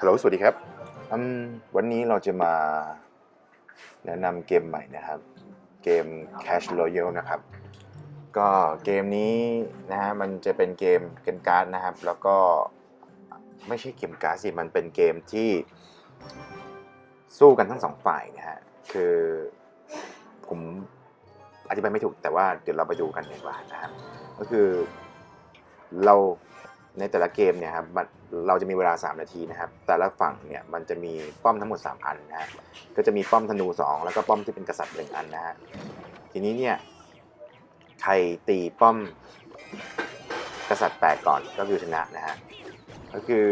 ฮัลโหล สวัสดีครับอืมวันนี้เราจะมาแนะนำเกมใหม่นะครับ เกม Cash Royale นะครับ ก็เกมนี้นะฮะ มันจะเป็นเกมเกมการ์ดนะครับ แล้วก็ไม่ใช่เกมการ์ดสิ มันเป็นเกมที่สู้กันทั้งสองฝ่ายนะฮะ คือผมอธิบายไม่ถูกแต่ว่าเดี๋ยวเราไปดูกันดีกว่านะครับ ก็คือเรา ในแต่ละเกมเนี่ยครับเราจะมีเวลา 3 นาทีนะครับ แต่ละฝั่งเนี่ยมันจะมีป้อมทั้งหมด 3 อันนะฮะก็จะมีป้อมธนู 2 แล้วก็ป้อมที่เป็นกษัตริย์หนึ่งอันนะฮะทีนี้เนี่ยใครตีป้อมกษัตริย์แตกก่อนก็คือชนะนะฮะก็คือ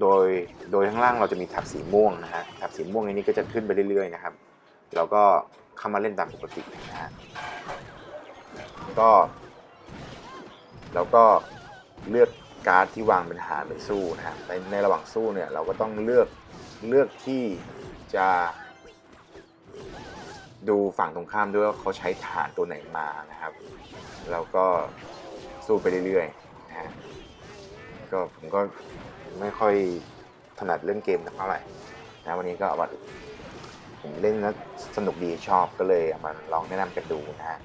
โดยโดยข้างล่างเราจะมีแถบสีม่วงนะฮะแถบสีม่วงในนี้ก็จะขึ้นไปเรื่อยๆนะครับเราก็เข้ามาเล่นตามปกตินะฮะก็แล้วก็เลือก การ์ดที่วางเป็นหารไปสู้นะฮะในในระหว่างสู้เนี่ยเราก็ต้องเลือกเลือกที่จะดูฝั่งตรงข้ามด้วยว่าเขาใช้ฐานตัวไหนมานะครับแล้วก็สู้ไปเรื่อยๆนะฮะก็ผมก็ไม่ค่อยถนัดเล่นเกมสักเท่าไหร่นะวันนี้ก็เอามาผมเล่นแล้วสนุกดีชอบก็เลยเอามาลองแนะนำกันดูนะฮะ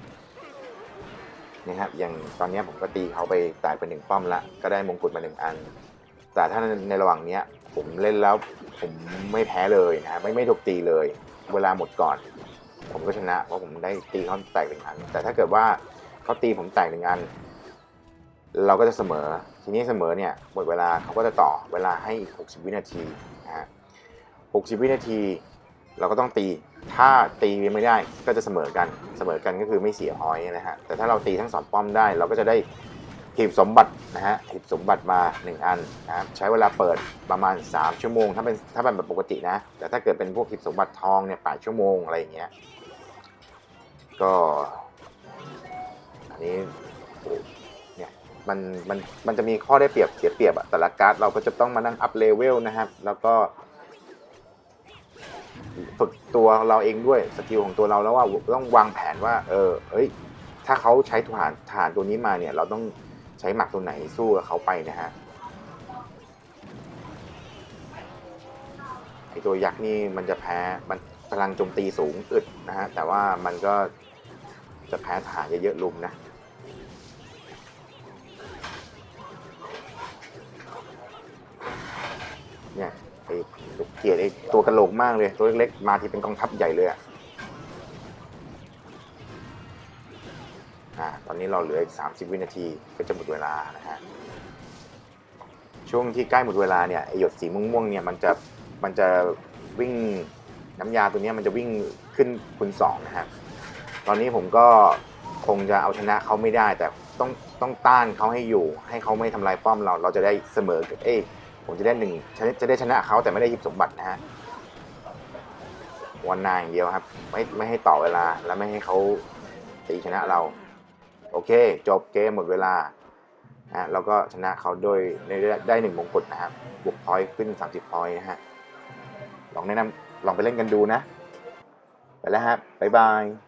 นะครับอย่างตอนนี้ผมก็ตีเขาไปแตกไปหนึ่งป้อมละก็ได้มงกุฎมาหนึ่งอัน แต่ถ้าในระหว่างเนี้ยผมเล่นแล้วผมไม่แพ้เลยนะฮะไม่ไม่ถูกตีเลย เวลาหมดก่อน ผมก็ชนะเพราะผมได้ตีเขาแตกหนึ่งอัน แต่ถ้าเกิดว่าเขาตีผมแตกหนึ่งอัน เราก็จะเสมอทีนี้เสมอเนี่ยหมดเวลาเขาก็จะต่อเวลาให้อีก60 วินาทีนะฮะ60 วินาที เราก็ต้องตี ถ้าตีไม่ได้ก็จะเสมอกันเสมอกันก็คือไม่เสียพอยนะฮะแต่ถ้าเราตีทั้งสองป้อมได้ เราก็จะได้หีบสมบัตินะฮะหีบสมบัติมา 1 อันนะครับใช้เวลาเปิดประมาณ 3 ชั่วโมง ถ้าเป็นถ้าเป็นแบบปกตินะ แต่ถ้าเกิดเป็นพวกหีบสมบัติทองเนี่ย8ชั่วโมงอะไรอย่างเงี้ยก็อันนี้เนี่ยมันมันมันจะมีข้อได้เปรียบเสียเปรียบอะแต่ละการ์ดเราก็จะต้องมานั่งอัพเลเวลนะครับแล้วก็ ฝึกตัวเราเองด้วยสกิลของตัวเราแล้วว่าต้องวางแผนว่า เออเอ้ย ถ้าเขาใช้ทหารทหารตัวนี้มาเนี่ย เราต้องใช้หมักตัวไหนสู้กับเขาไปนะฮะไอตัวยักษ์นี่มันจะแพ้มันพลังโจมตีสูงอึดนะฮะแต่ว่ามันก็จะแพ้ทหารเยอะๆลุมนะเนี่ยไอ้เก ลียดไอ้ตัวกระโหลกมากเลยตัวเล็กๆมาที่เป็นกองทัพใหญ่เลยอะอ่าตอนนี้เราเหลืออีก 30 วินาทีก็จะหมดเวลานะฮะช่วงที่ใกล้หมดเวลาเนี่ยไอหยดสีม่วงๆเนี่ยมันจะมันจะวิ่งน้ำยาตัวนี้มันจะวิ่งขึ้นคูณสองนะฮะตอนนี้ผมก็คงจะเอาชนะเขาไม่ได้แต่ต้องต้องต้านเขาให้อยู่ ให้เขาไม่ทำลายป้อมเราเราจะได้เสมอเอ้ ผมจะได้หนึ่งจะได้ชนะเขาแต่ไม่ได้หยิบสมบัตินะฮะวันนาอย่างเดียวครับ ไม่ไม่ให้ต่อเวลา และไม่ให้เขาตีชนะเรา โอเค จบเกมหมดเวลานะเราก็ชนะเขาโดยได้ได้หนึ่งมงกุฎนะครับบวกพอยต์ขึ้น 30พอยต์นะฮะลองแนะนำลองไปเล่นกันดูนะ ไปแล้วครับบ๊ายบาย